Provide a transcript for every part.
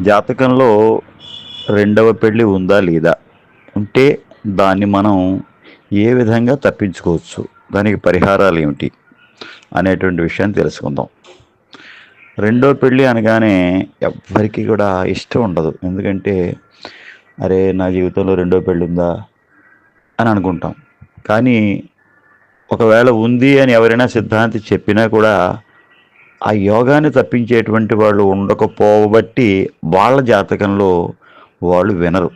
జాతకంలో రెండవ పెళ్ళి ఉందా లేదా? ఉంటే దాన్ని మనం ఏ విధంగా తప్పించుకోవచ్చు? దానికి పరిహారాలు ఏమిటి? అనేటువంటి విషయాన్ని తెలుసుకుందాం. రెండో పెళ్ళి అనగానే ఎవ్వరికి కూడా ఇష్టం ఉండదు. ఎందుకంటే అరే నా జీవితంలో రెండో పెళ్ళి ఉందా? అని అనుకుంటాం. కానీ ఒకవేళ ఉంది అని ఎవరైనా సిద్ధాంతి చెప్పినా కూడా ఆ యోగాన్ని తప్పించేటువంటి వాళ్ళు ఉండకపోబట్టి వాళ్ళ జాతకంలో వాళ్ళు వినరు.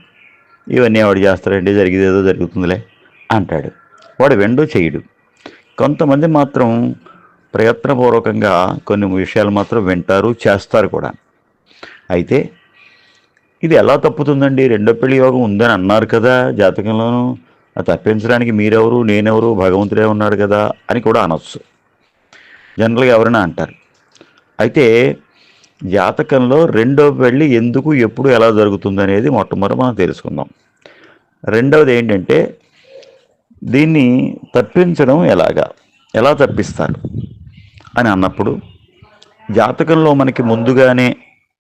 ఇవన్నీ వాడు చేస్తారండి జరిగేదేదో జరుగుతుందిలే అంటాడు. వాడు వెండో చేయడు. కొంతమంది మాత్రం ప్రయత్నపూర్వకంగా కొన్ని విషయాలు మాత్రం వింటారు చేస్తారు కూడా. అయితే ఇది ఎలా తప్పుతుందండి? రెండో పెళ్ళి యోగం ఉందని అన్నారు కదా జాతకంలోనూ. అది తప్పించడానికి మీరెవరు? నేనెవరు? భగవంతుడే ఉన్నాడు కదా అని కూడా అనొచ్చు. జనరల్గా ఎవరైనా అంటారు. అయితే జాతకంలో రెండో పెళ్ళి ఎందుకు ఎప్పుడు ఎలా జరుగుతుంది అనేది మొట్టమొదటి మనం తెలుసుకుందాం. రెండవది ఏంటంటే దీన్ని తప్పించడం ఎలాగా ఎలా తప్పిస్తారు అని అన్నప్పుడు జాతకంలో మనకి ముందుగానే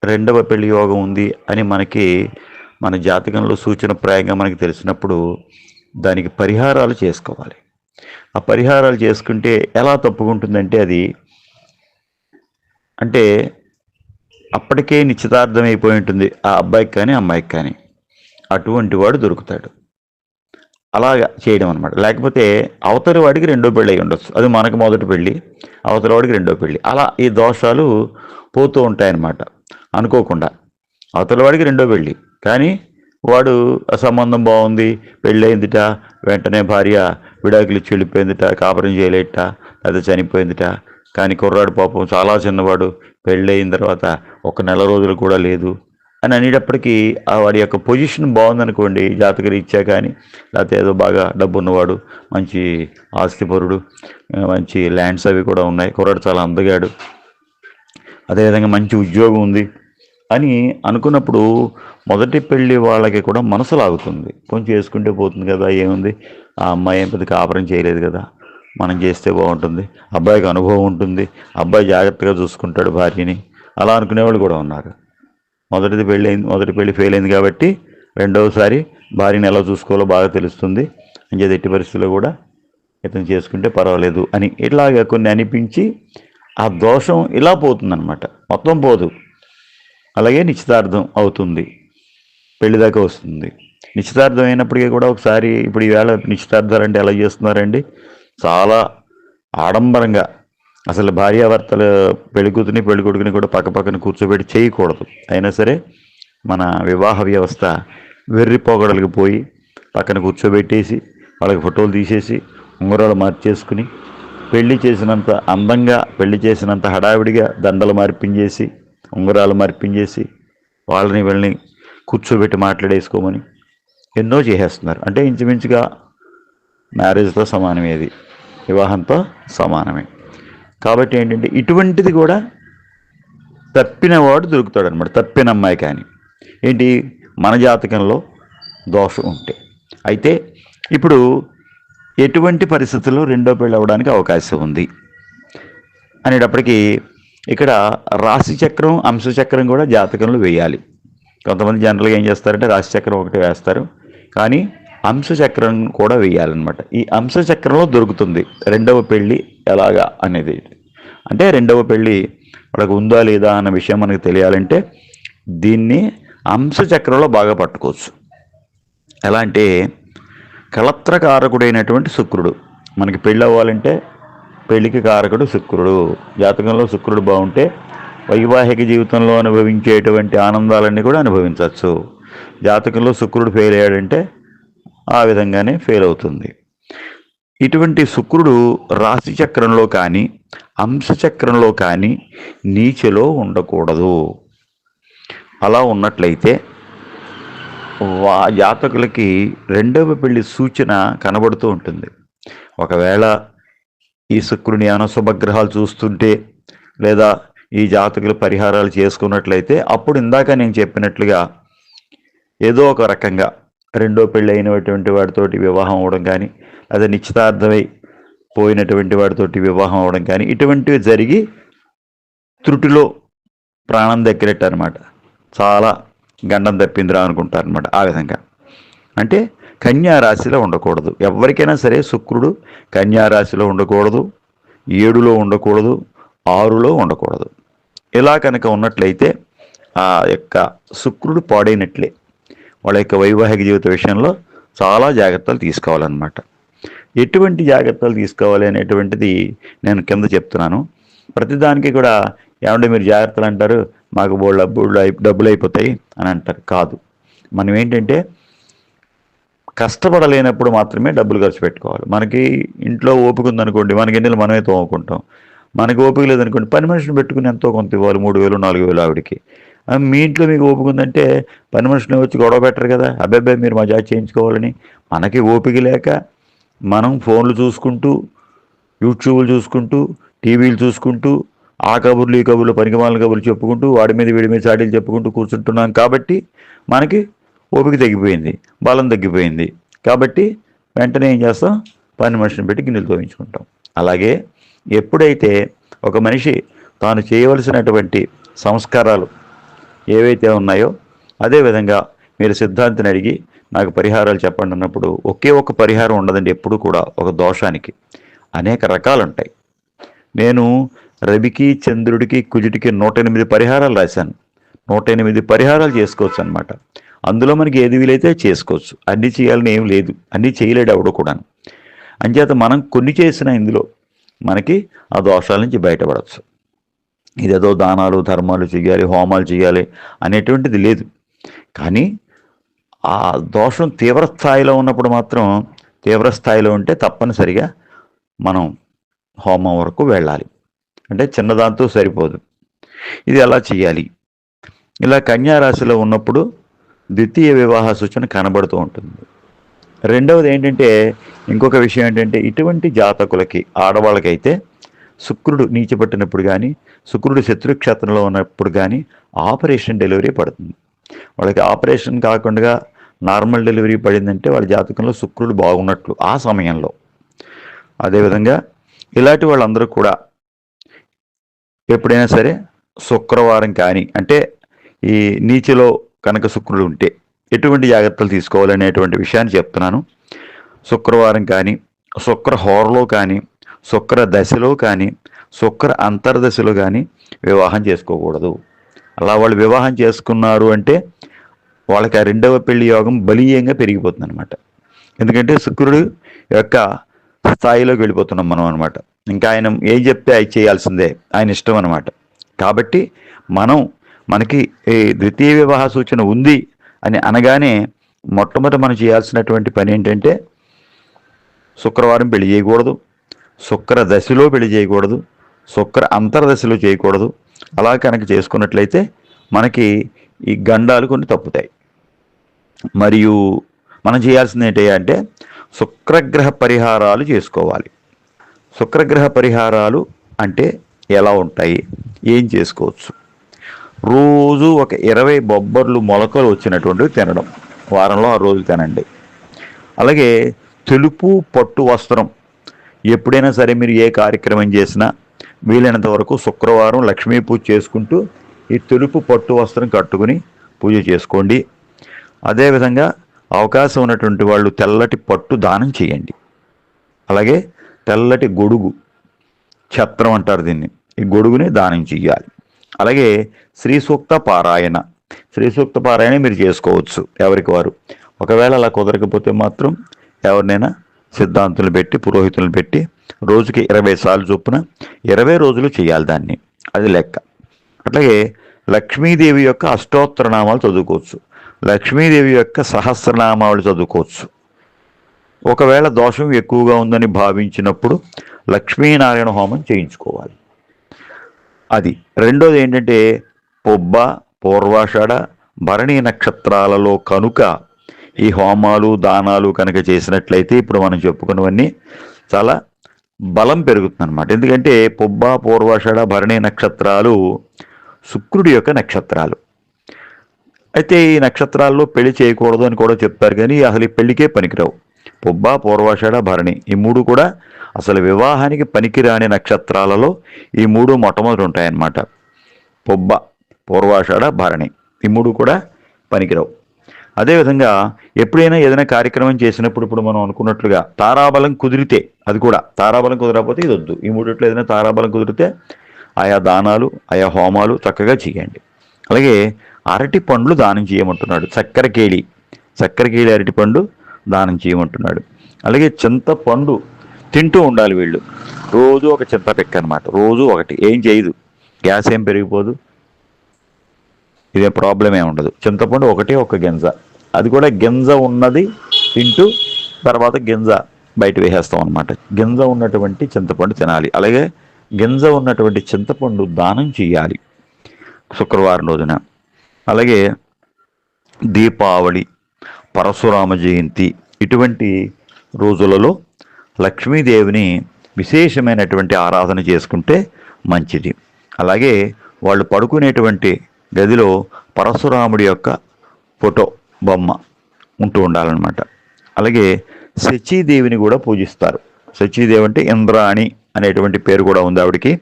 రెండవ పెళ్ళి యోగం ఉంది అని మనకి మన జాతకంలో సూచనప్రాయంగా మనకి తెలిసినప్పుడు దానికి పరిహారాలు చేసుకోవాలి. ఆ పరిహారాలు చేసుకుంటే ఎలా తప్పుకుంటుందంటే అది అంటే అప్పటికే నిశ్చితార్థం అయిపోయి ఉంటుంది ఆ అబ్బాయికి కానీ అమ్మాయికి కానీ. అటువంటి వాడు దొరుకుతాడు. అలాగా చేయడం అనమాట లేకపోతే అవతలి వాడికి రెండో పెళ్ళి అయి ఉండొచ్చు. అది మనకు మొదటి పెళ్ళి అవతలి వాడికి రెండో పెళ్ళి. అలా ఈ దోషాలు పోతూ ఉంటాయన్నమాట. అనుకోకుండా. అవతల వాడికి రెండో పెళ్ళి. కానీ వాడు సంబంధం బాగుంది పెళ్ళయిందిట వెంటనే భార్య విడాకులు ఇచ్చి వెళ్ళిపోయిందిట కాపురం చేయలేట లేదా చనిపోయిందిట కానీ కుర్రాడు పాపం చాలా చిన్నవాడు పెళ్ళయిన తర్వాత ఒక నెల రోజులు కూడా లేదు. అని అనేటప్పటికీ ఆ వాడి యొక్క పొజిషన్ బాగుందనుకోండి జాతక రీత్యా కానీ లేకపోతే ఏదో బాగా డబ్బు ఉన్నవాడు మంచి ఆస్తిపరుడు మంచి ల్యాండ్స్ అవి కూడా ఉన్నాయి కుర్రాడు చాలా అందగాడు అదేవిధంగా మంచి ఉద్యోగం ఉంది అని అనుకున్నప్పుడు మొదటి పెళ్ళి వాళ్ళకి కూడా మనసు లాగుతుంది. కొంచెం చేసుకుంటే పోతుంది కదా ఏముంది? ఆ అమ్మాయి ఏం పెద్ద కాపురం చేయలేదు కదా. మనం చేస్తే బాగుంటుంది. అబ్బాయికి అనుభవం ఉంటుంది. అబ్బాయి జాగ్రత్తగా చూసుకుంటాడు భార్యని. అలా అనుకునేవాళ్ళు కూడా ఉన్నారు. మొదటిది పెళ్ళి అయింది మొదటి పెళ్ళి ఫెయిల్ అయింది కాబట్టి రెండవసారి భార్యని ఎలా చూసుకోవాలో బాగా తెలుస్తుంది. అంచేది ఎట్టి పరిస్థితుల్లో కూడా ఇతను చేసుకుంటే పర్వాలేదు అని ఇట్లాగా కొన్ని అనిపించి ఆ దోషం ఇలా పోతుందన్నమాట. మొత్తం పోదు. అలాగే నిశ్చితార్థం అవుతుంది. పెళ్ళి దాకా వస్తుంది. నిశ్చితార్థం అయినప్పటికీ కూడా ఒకసారి ఇప్పుడు ఈవేళ నిశ్చితార్థాలు అంటే ఎలా చేస్తున్నారండి? చాలా ఆడంబరంగా అసలు భార్యాభర్తలు పెళ్ళికూతుని పెళ్ళికొడుకుని కూడా పక్క పక్కన కూర్చోబెట్టి చేయకూడదు. అయినా సరే మన వివాహ వ్యవస్థ వెర్రి పొగడలకు పోయి పక్కన కూర్చోబెట్టేసి వాళ్ళకి ఫోటోలు తీసేసి ఉంగరాలు మార్చేసుకుని పెళ్ళి చేసినంత అందంగా పెళ్ళి చేసినంత హడావిడిగా దండలు మార్పించేసి ఉంగరాలు మార్పించేసి వాళ్ళని వీళ్ళని కూర్చోబెట్టి మాట్లాడేసుకోమని ఎన్నో చేసేస్తున్నారు. అంటే ఇంచుమించుగా మ్యారేజ్తో సమానమేది. వివాహంతో సమానమే. కాబట్టి ఏంటంటే ఇటువంటిది కూడా తప్పినవాడు దొరుకుతాడు అనమాట తప్పిన అమ్మాయి కానీ. ఏంటి? మన జాతకంలో దోషం ఉంటే. అయితే ఇప్పుడు ఎటువంటి పరిస్థితుల్లో రెండో పెళ్ళి అవ్వడానికి అవకాశం ఉంది? అనేటప్పటికీ ఇక్కడ రాశి చక్రం అంశచక్రం కూడా జాతకంలో వేయాలి. కొంతమంది జనరల్గా ఏం చేస్తారంటే రాశి చక్రం ఒకటి వేస్తారు. కానీ అంశచక్రం కూడా వేయాలన్నమాట. ఈ అంశచక్రంలో దొరుకుతుంది. రెండవ పెళ్ళి ఎలాగా అనేది. అంటే రెండవ పెళ్ళి వాళ్ళకు ఉందా లేదా అన్న విషయం మనకు తెలియాలంటే దీన్ని అంశచక్రంలో బాగా పట్టుకోవచ్చు. ఎలా అంటే కళత్రకారకుడైనటువంటి శుక్రుడు. మనకి పెళ్ళి అవ్వాలంటే పెళ్ళికి కారకుడు శుక్రుడు. జాతకంలో శుక్రుడు బాగుంటే వైవాహిక జీవితంలో అనుభవించేటువంటి ఆనందాలన్నీ కూడా అనుభవించవచ్చు. జాతకంలో శుక్రుడు ఫెయిల్ అయ్యాడంటే ఆ విధంగానే ఫెయిల్ అవుతుంది. ఇటువంటి శుక్రుడు రాశి చక్రంలో కానీ అంశచక్రంలో కానీ నీచలో ఉండకూడదు. అలా ఉన్నట్లయితే వా జాతకులకి రెండవ పెళ్ళి సూచన కనబడుతూ ఉంటుంది. ఒకవేళ ఈ శుక్రుని అనశుభగ్రహాలు చూస్తుంటే లేదా ఈ జాతకులు పరిహారాలు చేసుకున్నట్లయితే అప్పుడు ఇందాక నేను చెప్పినట్లుగా ఏదో ఒక రకంగా రెండో పెళ్ళి అయినటువంటి వాడితోటి వివాహం అవ్వడం కానీ అదే నిశ్చితార్థమై పోయినటువంటి వాడితోటి వివాహం అవ్వడం కానీ ఇటువంటివి జరిగి త్రుటిలో ప్రాణం దక్కినట్టు అనమాట చాలా గండం తప్పిందిరా అనుకుంటారు అనమాట ఆ విధంగా. అంటే కన్యా రాశిలో ఉండకూడదు. ఎవరికైనా సరే శుక్రుడు కన్యా రాశిలో ఉండకూడదు ఏడులో ఉండకూడదు ఆరులో ఉండకూడదు. ఇలా కనుక ఉన్నట్లయితే ఆ యొక్క శుక్రుడు పాడైనట్లే. వాళ్ళ యొక్క వైవాహిక జీవిత విషయంలో చాలా జాగ్రత్తలు తీసుకోవాలన్నమాట. ఎటువంటి జాగ్రత్తలు తీసుకోవాలి అనేటువంటిది నేను కింద చెప్తున్నాను. ప్రతిదానికి కూడా ఏమంటే మీరు జాగ్రత్తలు అంటారు? మాకు బోళ్ళు డబ్బులు డబ్బులు అయిపోతాయి అని అంటారు. కాదు. మనం ఏంటంటే కష్టపడలేనప్పుడు మాత్రమే డబ్బులు ఖర్చు పెట్టుకోవాలి. మనకి ఇంట్లో ఓపిక ఉందనుకోండి మనకి ఎన్నెలు మనమే తోముకుంటాం. మనకి ఓపిక లేదనుకోండి పని మనిషిని పెట్టుకుని ఎంతో కొంత ఇవ్వాలి. మూడు వేలు నాలుగు వేలు ఆవిడకి. మీ ఇంట్లో మీకు ఓపిక ఉందంటే పని మనుషులు వచ్చి గొడవ పెట్టరు కదా. అబ్బాయి మీరు మజా చేయించుకోవాలని. మనకి ఓపిక లేక మనం ఫోన్లు చూసుకుంటూ యూట్యూబ్లు చూసుకుంటూ టీవీలు చూసుకుంటూ ఆ కబుర్లు ఈ కబుర్లు పనికిమాల కబుర్లు చెప్పుకుంటూ వాడి మీద వీడి మీద చాడీలు చెప్పుకుంటూ కూర్చుంటున్నాం కాబట్టి మనకి ఓపిక తగ్గిపోయింది బలం తగ్గిపోయింది. కాబట్టి వెంటనే ఏం చేస్తాం? పని మనిషిని పెట్టి గిన్నెలు తోయించుకుంటాం. అలాగే ఎప్పుడైతే ఒక మనిషి తాను చేయవలసినటువంటి సంస్కారాలు ఏవైతే ఉన్నాయో అదేవిధంగా మీరు సిద్ధాంతిని అడిగి నాకు పరిహారాలు చెప్పండి అన్నప్పుడు ఒకే ఒక పరిహారం ఉండదండి ఎప్పుడు కూడా ఒక దోషానికి. అనేక రకాలు ఉంటాయి నేను రవికి చంద్రుడికి కుజుడికి నూట ఎనిమిది పరిహారాలు రాశాను. నూట ఎనిమిది పరిహారాలు చేసుకోవచ్చు అనమాట అందులో మనకి ఏది వీలైతే చేసుకోవచ్చు. అన్నీ చేయాలని ఏం లేదు. అన్నీ చేయలేడు ఎవడు కూడా అంచేత మనం కొన్ని చేసిన ఇందులో మనకి ఆ దోషాల నుంచి బయటపడవచ్చు ఇదేదో దానాలు ధర్మాలు చేయాలి హోమాలు చేయాలి అనేటువంటిది లేదు. కానీ ఆ దోషం తీవ్ర స్థాయిలో ఉన్నప్పుడు మాత్రం తీవ్ర స్థాయిలో ఉంటే తప్పనిసరిగా మనం హోమం వరకు వెళ్ళాలి. అంటే చిన్నదాంతో సరిపోదు. ఇది ఎలా చేయాలి? ఇలా కన్యారాశిలో ఉన్నప్పుడు ద్వితీయ వివాహ సూచన కనబడుతూ ఉంటుంది. రెండవది ఏంటంటే ఇంకొక విషయం ఏంటంటే ఇటువంటి జాతకులకి ఆడవాళ్ళకైతే శుక్రుడు నీచబట్టినప్పుడు కానీ శుక్రుడు శత్రుక్షేత్రంలో ఉన్నప్పుడు కానీ ఆపరేషన్ డెలివరీ పడుతుంది. వాళ్ళకి ఆపరేషన్ కాకుండా నార్మల్ డెలివరీ పడిందంటే వాళ్ళ జాతకంలో శుక్రుడు బాగున్నట్లు ఆ సమయంలో. అదేవిధంగా ఇలాంటి వాళ్ళందరూ కూడా ఎప్పుడైనా సరే శుక్రవారం కానీ అంటే ఈ నీచిలో కనుక శుక్రుడు ఉంటే ఎటువంటి జాగ్రత్తలు తీసుకోవాలనేటువంటి విషయాన్ని చెప్తున్నాను. శుక్రవారం కానీ శుక్ర హోరలో కానీ శుక్ర దశలో కానీ శుక్ర అంతర్దశలో కానీ వివాహం చేసుకోకూడదు. అలా వాళ్ళు వివాహం చేసుకున్నారు అంటే వాళ్ళకి ఆ రెండవ పెళ్ళి యోగం బలీయంగా పెరిగిపోతుంది అనమాట ఎందుకంటే శుక్రుడు యొక్క స్థాయిలోకి వెళ్ళిపోతున్నాం మనం అనమాట ఇంకా ఆయన ఏం చెప్తే అది చేయాల్సిందే. ఆయన ఇష్టం అనమాట కాబట్టి మనం మనకి ఈ ద్వితీయ వివాహ సూచన ఉంది అని అనగానే మొట్టమొదటి మనం చేయాల్సినటువంటి పని ఏంటంటే శుక్రవారం పెళ్ళి చేయకూడదు. శుక్ర దశలో పెళ్ళి చేయకూడదు శుక్ర అంతర్దశలో చేయకూడదు. అలా కనుక చేసుకున్నట్లయితే మనకి ఈ గండాలు కొన్ని తప్పుతాయి. మరియు మనం చేయాల్సింది ఏంటి అంటే శుక్రగ్రహ పరిహారాలు చేసుకోవాలి. శుక్రగ్రహ పరిహారాలు అంటే ఎలా ఉంటాయి? ఏం చేసుకోవచ్చు? రోజు ఒక ఇరవై బొబ్బర్లు మొలకలు వచ్చినటువంటివి తినడం. వారంలో ఆ రోజు తినండి. అలాగే తెలుపు పట్టు వస్త్రం ఎప్పుడైనా సరే మీరు ఏ కార్యక్రమం చేసినా వీలైనంత వరకు శుక్రవారం లక్ష్మీ పూజ చేసుకుంటూ ఈ తెలుపు పట్టు వస్త్రం కట్టుకుని పూజ చేసుకోండి. అదేవిధంగా అవకాశం ఉన్నటువంటి వాళ్ళు తెల్లటి పట్టు దానం చేయండి. అలాగే తెల్లటి గొడుగు ఛత్రం అంటారు దీన్ని. ఈ గొడుగుని దానం చేయాలి. అలాగే శ్రీ సూక్త పారాయణ. శ్రీ సూక్త పారాయణ మీరు చేసుకోవచ్చు ఎవరికి వారు. ఒకవేళ అలా కుదరకపోతే మాత్రం ఎవరినైనా సిద్ధాంతులు పెట్టి పురోహితులను పెట్టి రోజుకి ఇరవై సార్లు చొప్పున ఇరవై రోజులు చేయాలి దాన్ని. అది లెక్క. అట్లాగే లక్ష్మీదేవి యొక్క అష్టోత్తర నామాలు చదువుకోవచ్చు. లక్ష్మీదేవి యొక్క సహస్రనామాలు చదువుకోవచ్చు. ఒకవేళ దోషం ఎక్కువగా ఉందని భావించినప్పుడు లక్ష్మీనారాయణ హోమం చేయించుకోవాలి. అది. రెండోది ఏంటంటే పొబ్బ పూర్వాషాఢ భరణీ నక్షత్రాలలో కనుక ఈ హోమాలు దానాలు కనుక చేసినట్లయితే ఇప్పుడు మనం చెప్పుకున్నవన్నీ చాలా బలం పెరుగుతుంది అనమాట ఎందుకంటే పొబ్బ పూర్వాషాఢ భరణి నక్షత్రాలు శుక్రుడి యొక్క నక్షత్రాలు. అయితే ఈ నక్షత్రాల్లో పెళ్ళి చేయకూడదు అని కూడా చెప్తారు కానీ అసలు ఈ పెళ్ళికే పనికిరావు. పొబ్బ పూర్వాషాఢ భరణి ఈ మూడు కూడా అసలు వివాహానికి పనికిరాని నక్షత్రాలలో ఈ మూడు మొట్టమొదటి ఉంటాయన్నమాట. పొబ్బ పూర్వాషాఢ భరణి ఈ మూడు కూడా పనికిరావు. అదేవిధంగా ఎప్పుడైనా ఏదైనా కార్యక్రమం చేసినప్పుడు ఇప్పుడు మనం అనుకున్నట్లుగా తారాబలం కుదిరితే అది కూడా తారాబలం కుదరకపోతే ఇది వద్దు. ఈ మూడిట్లో ఏదైనా తారాబలం కుదిరితే ఆయా దానాలు ఆయా హోమాలు చక్కగా చేయండి. అలాగే అరటి పండ్లు దానం చేయమంటున్నాడు. చక్కెర కేళి చక్కెర కేళి అరటి పండు దానం చేయమంటున్నాడు. అలాగే చింతపండు తింటూ ఉండాలి వీళ్ళు. రోజు ఒక చింత పెక్క అనమాట రోజు ఒకటి. ఏం చేయదు. గ్యాస్ ఏం పెరిగిపోదు. ఇదే ప్రాబ్లం ఏమి ఉండదు. చింతపండు ఒకటే ఒక గింజ. అది కూడా గింజ ఉన్నది తింటూ తర్వాత గింజ బయట వేసేస్తాం అనమాట గింజ ఉన్నటువంటి చింతపండు తినాలి. అలాగే గింజ ఉన్నటువంటి చింతపండు దానం చేయాలి శుక్రవారం రోజున. అలాగే దీపావళి పరశురామ జయంతి ఇటువంటి రోజులలో లక్ష్మీదేవిని విశేషమైనటువంటి ఆరాధన చేసుకుంటే మంచిది. అలాగే వాళ్ళు పడుకునేటువంటి గదిలో పరశురాముడి యొక్క ఫోటో బొమ్మ ఉంటూ ఉండాలన్నమాట. అలాగే శచీదేవిని కూడా పూజిస్తారు. శచీదేవి అంటే ఇంద్రాణి అనేటువంటి పేరు కూడా ఉంది ఆవిడికి.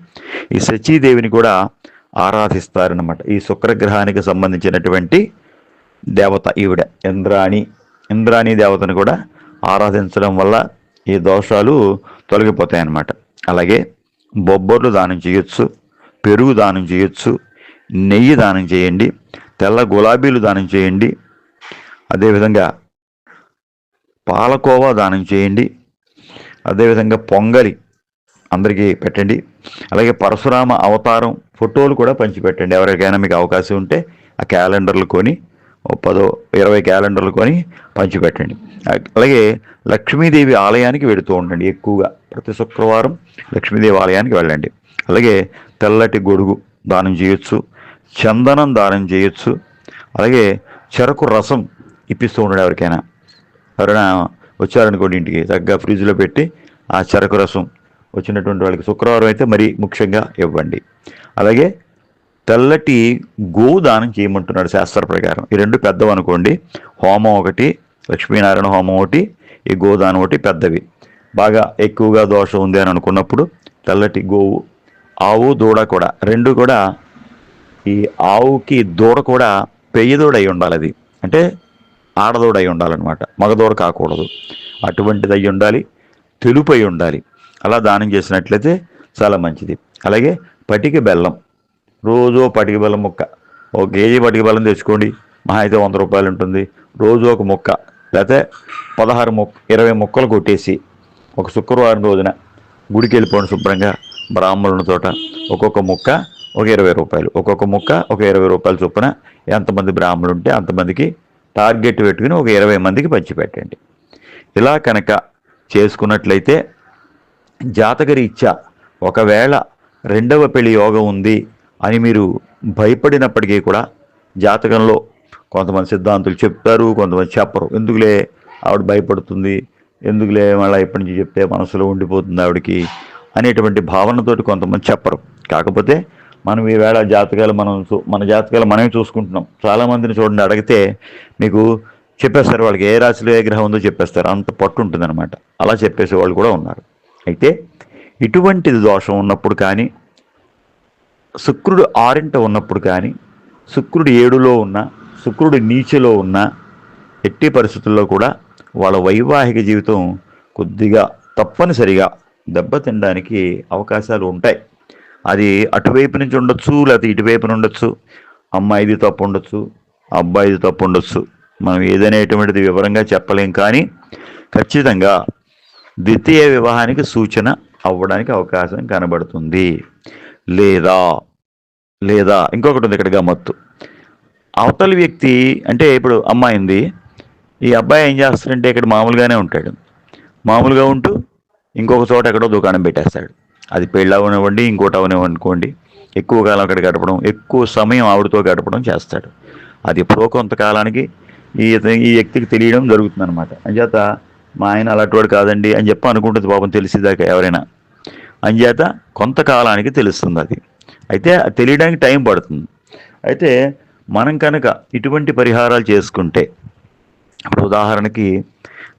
ఈ శచీదేవిని కూడా ఆరాధిస్తారనమాట ఈ శుక్రగ్రహానికి సంబంధించినటువంటి దేవత ఈవిడ ఇంద్రాణి. ఇంద్రాణి దేవతను కూడా ఆరాధించడం వల్ల ఈ దోషాలు తొలగిపోతాయి అన్నమాట అలాగే బొబ్బర్లు దానం చేయొచ్చు పెరుగు దానం చేయొచ్చు నెయ్యి దానం చేయండి తెల్ల గులాబీలు దానం చేయండి అదేవిధంగా పాలకోవా దానం చేయండి. అదేవిధంగా పొంగలి అందరికీ పెట్టండి. అలాగే పరశురామ అవతారం ఫోటోలు కూడా పంచిపెట్టండి. ఎవరికైనా మీకు అవకాశం ఉంటే ఆ క్యాలెండర్లు కొని ఓ పదో ఇరవై క్యాలెండర్లు కొని పంచిపెట్టండి. అలాగే లక్ష్మీదేవి ఆలయానికి వెళుతూ ఉండండి ఎక్కువగా. ప్రతి శుక్రవారం లక్ష్మీదేవి ఆలయానికి వెళ్ళండి. అలాగే తెల్లటి గొడుగు దానం చేయొచ్చు చందనం దానం చేయొచ్చు అలాగే చెరకు రసం ఇప్పిస్తూ ఉండడు ఎవరికైనా. ఎవరైనా వచ్చారనుకోండి ఇంటికి చక్కగా ఫ్రిడ్జ్లో పెట్టి ఆ చెరకు రసం వచ్చినటువంటి వాళ్ళకి శుక్రవారం అయితే మరీ ముఖ్యంగా ఇవ్వండి. అలాగే తెల్లటి గోదానం చేయమంటున్నాడు శాస్త్ర ప్రకారం. ఈ రెండు పెద్దవి అనుకోండి. హోమం ఒకటి లక్ష్మీనారాయణ హోమం ఒకటి ఈ గోదానం ఒకటి పెద్దవి. బాగా ఎక్కువగా దోషం ఉంది అని అనుకున్నప్పుడు తెల్లటి గోవు ఆవు దూడ కూడా. రెండు కూడా ఈ ఆవుకి దూడ కూడా పెయ్యదూడ అయి ఉండాలి అది. అంటే ఆడదూడ ఉండాలన్నమాట. మగదూడ కాకూడదు. అటువంటిది అయి ఉండాలి. తెలుపై ఉండాలి. అలా దానం చేసినట్లయితే చాలా మంచిది. అలాగే పటిక బెల్లం. రోజు పటిక బెల్లం ముక్క. ఒక కేజీ పటిక బెల్లం తెచ్చుకోండి. మహా అయితే వంద రూపాయలు ఉంటుంది. రోజు ఒక ముక్క. లేకపోతే పదహారు ముక్క ఇరవై ముక్కలు కొట్టేసి ఒక శుక్రవారం రోజున గుడికి వెళ్ళిపోండి శుభ్రంగా. బ్రాహ్మణుల తోట. ఒక్కొక్క ముక్క ఒక ఇరవై రూపాయలు. ఒక్కొక్క ముక్క ఒక ఇరవై రూపాయల చొప్పున ఎంతమంది బ్రాహ్మణులు ఉంటే అంతమందికి టార్గెట్ పెట్టుకుని ఒక ఇరవై మందికి పంచిపెట్టండి. ఇలా కనుక చేసుకున్నట్లయితే జాతకరీత్యా ఒకవేళ రెండవ పెళ్ళి యోగం ఉంది అని మీరు భయపడినప్పటికీ కూడా జాతకంలో కొంతమంది సిద్ధాంతులు చెప్తారు కొంతమంది చెప్పరు. ఎందుకులే ఆవిడ భయపడుతుంది? ఎందుకులే మళ్ళీ ఇప్పటి నుంచి చెప్తే మనసులో ఉండిపోతుంది ఆవిడకి అనేటువంటి భావనతోటి కొంతమంది చెప్పరు. కాకపోతే మనం ఈవేళ జాతకాలు మనం చూ- మన జాతకాలు మనమే చూసుకుంటున్నాం. చాలామందిని చూడండి అడిగితే మీకు చెప్పేస్తారు వాళ్ళకి ఏ రాశిలో ఏ గ్రహం ఉందో చెప్పేస్తారు. అంత పట్టు ఉంటుంది అనమాట అలా చెప్పేసే వాళ్ళు కూడా ఉన్నారు. అయితే ఇటువంటిది దోషం ఉన్నప్పుడు కానీ శుక్రుడు ఆరింట ఉన్నప్పుడు కానీ శుక్రుడు ఏడులో ఉన్న శుక్రుడు నీచలో ఉన్న ఎట్టి పరిస్థితుల్లో కూడా వాళ్ళ వైవాహిక జీవితం కొద్దిగా తప్పనిసరిగా దెబ్బతినడానికి అవకాశాలు ఉంటాయి. అది అటువైపు నుంచి ఉండొచ్చు లేకపోతే ఇటువైపు ఉండొచ్చు అమ్మాయిది తప్పు ఉండొచ్చు అబ్బాయిది తప్పు ఉండొచ్చు. మనం ఏదనేటువంటిది వివరంగా చెప్పలేం కానీ ఖచ్చితంగా ద్వితీయ వివాహానికి సూచన అవ్వడానికి అవకాశం కనబడుతుంది. లేదా లేదా ఇంకొకటి ఉంది ఇక్కడ గమ్మత్తు. అవతలి వ్యక్తి అంటే ఇప్పుడు అమ్మాయింది ఈ అబ్బాయి ఏం చేస్తాడంటే ఇక్కడ మామూలుగానే ఉంటాడు. మామూలుగా ఉంటూ ఇంకొక చోట ఎక్కడో దుకాణం పెట్టేస్తాడు. అది పెళ్ళి అవనివ్వండి ఇంకోటి అవనివ్వనుకోండి ఎక్కువ కాలం అక్కడ గడపడం ఎక్కువ సమయం ఆవిడతో గడపడం చేస్తాడు. అది ఎప్పుడో కొంతకాలానికి ఈ ఈ వ్యక్తికి తెలియడం జరుగుతుంది అనమాట అంచేత మా ఆయన అలాంటివాడు కాదండి అని చెప్పి అనుకుంటుంది పాపం తెలిసేదాకా ఎవరైనా. అంచేత కొంతకాలానికి తెలుస్తుంది అది అయితే తెలియడానికి టైం పడుతుంది. అయితే మనం కనుక ఇటువంటి పరిహారాలు చేసుకుంటే ఇప్పుడు ఉదాహరణకి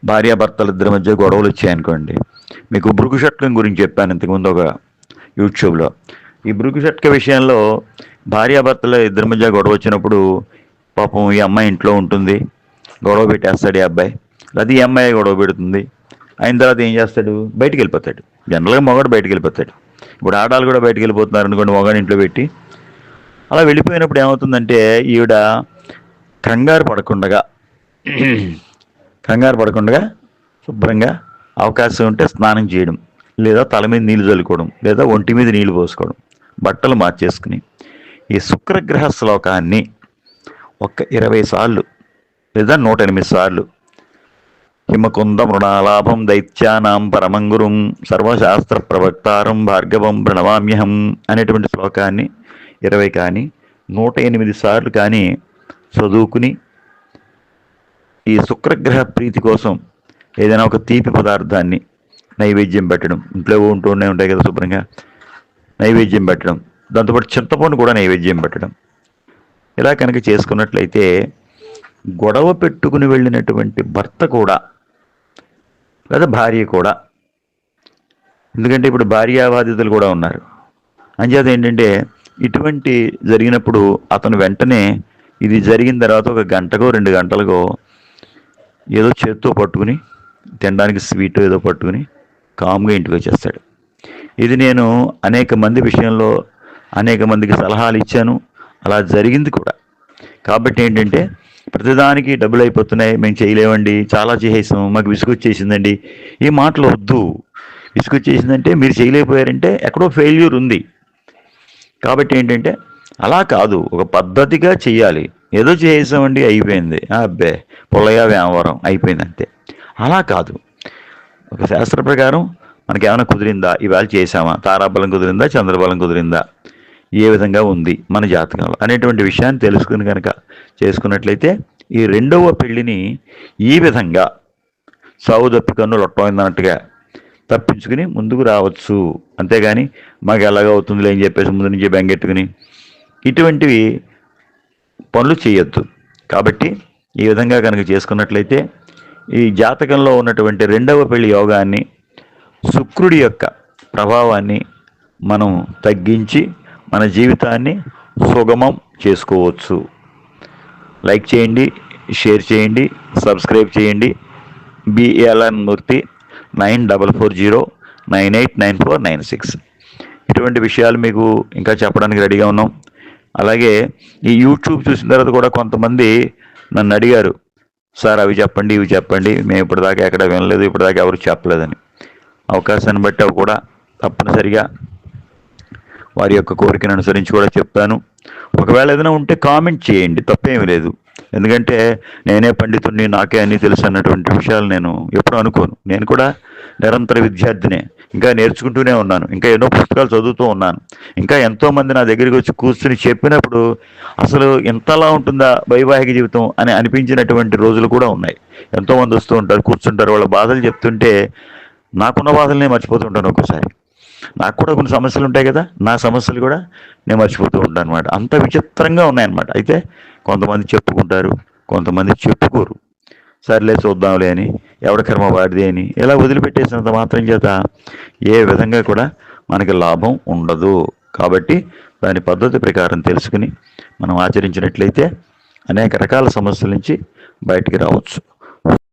భార్యాభర్తలు ఇద్దరి మధ్య గొడవలు వచ్చాయనుకోండి మీకు భృగు షట్కం గురించి చెప్పాను ఇంతకుముందు ఒక యూట్యూబ్లో. ఈ భృగు షట్క విషయంలో భార్యాభర్తల ఇద్దరి మధ్య గొడవ వచ్చినప్పుడు పాపం ఈ అమ్మాయి ఇంట్లో ఉంటుంది గొడవ పెట్టేస్తాడు ఈ అబ్బాయి. అది ఈ అమ్మాయి గొడవ పెడుతుంది. అయిన తర్వాత ఏం చేస్తాడు? బయటికి వెళ్ళిపోతాడు. జనరల్గా మొగాడు బయటికి వెళ్ళిపోతాడు. ఇప్పుడు ఆడాలు కూడా బయటికి వెళ్ళిపోతున్నారు అనుకోండి మొగాడు ఇంట్లో పెట్టి. అలా వెళ్ళిపోయినప్పుడు ఏమవుతుందంటే ఈవిడ కంగారు పడకుండగా కంగారు పడకుండా శుభ్రంగా అవకాశం ఉంటే స్నానం చేయడం లేదా తల మీద నీళ్ళు చల్లుకోవడం లేదా ఒంటి మీద నీళ్ళు పోసుకోవడం బట్టలు మార్చేసుకుని. ఈ శుక్రగ్రహ శ్లోకాన్ని ఒక్క ఇరవై సార్లు లేదా నూట ఎనిమిది సార్లు హిమకుంద మృణాలాభం దైత్యానాం పరమంగురుం సర్వశాస్త్ర ప్రవక్తారం భార్గవం ప్రణవామ్యహం అనేటువంటి శ్లోకాన్ని ఇరవై కానీ నూట ఎనిమిది సార్లు కానీ చదువుకుని ఈ శుక్రగ్రహ ప్రీతి కోసం ఏదైనా ఒక తీపి పదార్థాన్ని నైవేద్యం పెట్టడం. ఇంట్లో ఉంటూనే ఉంటాయి కదా శుభ్రంగా. నైవేద్యం పెట్టడం. దాంతోపాటు చింతపండు కూడా నైవేద్యం పెట్టడం. ఇలా కనుక చేసుకున్నట్లయితే గొడవ పెట్టుకుని వెళ్ళినటువంటి భర్త కూడా లేదా భార్య కూడా ఎందుకంటే ఇప్పుడు భార్యాబాధితులు కూడా ఉన్నారు. అంచేత ఏంటంటే ఇటువంటి జరిగినప్పుడు అతను వెంటనే ఇది జరిగిన తర్వాత ఒక గంటకో రెండు గంటలకో ఏదో చేత్తో పట్టుకుని తినడానికి స్వీట్ ఏదో పట్టుకుని కామ్గా ఇంటికి వచ్చేస్తాడు. ఇది నేను అనేక మంది విషయంలో అనేక మందికి సలహాలు ఇచ్చాను. అలా జరిగింది కూడా. కాబట్టి ఏంటంటే ప్రతిదానికి డబ్బులు అయిపోతున్నాయి. మేము చేయలేమండి. చాలా చేసేసాం. మాకు విసుగొచ్చేసిందండి ఈ మాటలు వద్దు. విసుగొచ్చేసిందంటే మీరు చేయలేకపోయారంటే ఎక్కడో ఫెయిల్యూర్ ఉంది. కాబట్టి ఏంటంటే అలా కాదు. ఒక పద్ధతిగా చేయాలి. ఏదో చేసామండి అయిపోయింది. అబ్బే పొల్లయ్య వ్యాపారం అయిపోయింది అంతే. అలా కాదు. ఒక శాస్త్ర ప్రకారం మనకి ఏమైనా కుదిరిందా ఇవాళ చేసామా తారాబలం కుదిరిందా? చంద్రబలం కుదిరిందా? ఏ విధంగా ఉంది మన జాతకంలో? అనేటువంటి విషయాన్ని తెలుసుకుని కనుక చేసుకున్నట్లయితే ఈ రెండవ పెళ్ళిని ఈ విధంగా సావు తప్పి కన్ను లొట్టమైందన్నట్టుగా తప్పించుకుని ముందుకు రావచ్చు. అంతేగాని మాకు ఎలాగవుతుందిలే అని చెప్పేసి ముందు నుంచి బెంగెట్టుకుని ఇటువంటివి పనులు చేయొద్దు. కాబట్టి ఈ విధంగా కనుక చేసుకున్నట్లయితే ఈ జాతకంలో ఉన్నటువంటి రెండవ పెళ్ళి యోగాన్ని శుక్రుడి యొక్క ప్రభావాన్ని మనం తగ్గించి మన జీవితాన్ని సుగమం చేసుకోవచ్చు. లైక్ చేయండి షేర్ చేయండి సబ్స్క్రైబ్ చేయండి. BLN Murthy nine double four zero nine eight nine four nine six. ఇటువంటి విషయాలు మీకు ఇంకా చెప్పడానికి రెడీగా ఉన్నాం. అలాగే ఈ యూట్యూబ్ చూసిన తర్వాత కూడా కొంతమంది నన్ను అడిగారు సార్ అవి చెప్పండి ఇవి చెప్పండి. మేము ఇప్పటిదాకా ఎక్కడ వినలేదు ఇప్పటిదాకా ఎవరు చెప్పలేదని. అవకాశాన్ని బట్టి అవి కూడా తప్పనిసరిగా వారి యొక్క కోరికను అనుసరించి కూడా చెప్తాను. ఒకవేళ ఏదైనా ఉంటే కామెంట్ చేయండి తప్పేమీ లేదు. ఎందుకంటే నేనే పండితుడిని నాకే అన్నీ తెలుసు అన్నటువంటి విషయాలు నేను ఎప్పుడూ అనుకోను. నేను కూడా నిరంతర విద్యార్థినే. ఇంకా నేర్చుకుంటూనే ఉన్నాను. ఇంకా ఎన్నో పుస్తకాలు చదువుతూ ఉన్నాను. ఇంకా ఎంతోమంది నా దగ్గరికి వచ్చి కూర్చుని చెప్పినప్పుడు అసలు ఎంతలా ఉంటుందా వైవాహిక జీవితం అని అనిపించినటువంటి రోజులు కూడా ఉన్నాయి. ఎంతోమంది వస్తూ ఉంటారు కూర్చుంటారు వాళ్ళ బాధలు చెప్తుంటే నాకున్న బాధల్ని మర్చిపోతుంటాను ఒక్కోసారి. నాకు కూడా కొన్ని సమస్యలు ఉంటాయి కదా నా సమస్యలు కూడా నేను మర్చిపోతూ ఉంటాను అనమాట అంత విచిత్రంగా ఉన్నాయన్నమాట. అయితే కొంతమంది చెప్పుకుంటారు కొంతమంది చెప్పుకోరు. సర్లే చూద్దాంలే అని ఎవడ కర్మ వాడిది అని ఇలా వదిలిపెట్టేసినంత మాత్రం చేత ఏ విధంగా కూడా మనకి లాభం ఉండదు. కాబట్టి దాని పద్ధతి ప్రకారం తెలుసుకుని మనం ఆచరించినట్లయితే అనేక రకాల సమస్యల నుంచి బయటికి రావచ్చు.